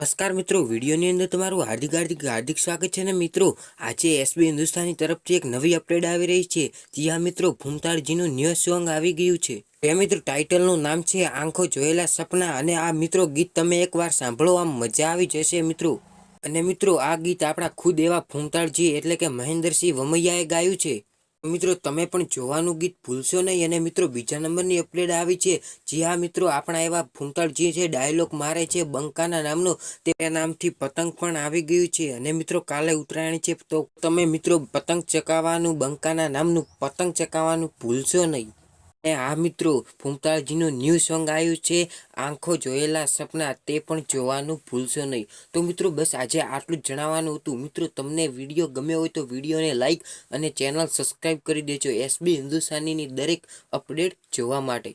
નમસ્કાર મિત્રો, વિડીયોની અંદર તમારું હાર્દિક હાર્દિક હાર્દિક સ્વાગત છે ને મિત્રો. આજે એસબી હિન્દુસ્તાની તરફથી એક નવી અપડેટ આવી રહી છે. જ્યાં મિત્રો, ભૂમતાળજીનું ન્યૂ સોંગ આવી ગયું છે. એ મિત્રો ટાઇટલનું નામ છે આંખો જોયેલા સપના અને આ મિત્રો ગીત તમે એકવાર સાંભળો, આમ મજા આવી જશે મિત્રો. અને મિત્રો, આ ગીત આપણા ખુદ એવા ભૂમતાળજી એટલે કે મહેન્દ્રસિંહ વમૈયાએ ગાયું છે. મિત્રો, તમે પણ જોવાનું ગીત ભૂલશો નહીં અને મિત્રો, બીજા નંબરની અપડેટ આવી છે. જી હા, મિત્રો, આપણા એવા ફૂંટાળજી છે ડાયલોગ મારે છે, બંકાના નામનો તે નામથી પતંગ પણ આવી ગયું છે. અને મિત્રો, કાલે ઉત્તરાયણ છે, તો તમે મિત્રો, પતંગ ચકાવવાનું બંકાના નામનું પતંગ ચકાવવાનું ભૂલશો નહીં. અને આ મિત્રો ફૂમતાળજીનું ન્યૂ સોંગ આવ્યું છે, આંખો જોયેલા સપના, તે પણ જોવાનું ભૂલશો નહીં. તો મિત્રો, બસ આજે આટલું જ જણાવવાનું હતું. મિત્રો, તમને વીડિયો ગમ્યો હોય તો વિડીયોને લાઇક અને ચેનલ સબસ્ક્રાઈબ કરી દેજો. એસબી હિન્દુસ્તાનીની દરેક અપડેટ જોવા માટે.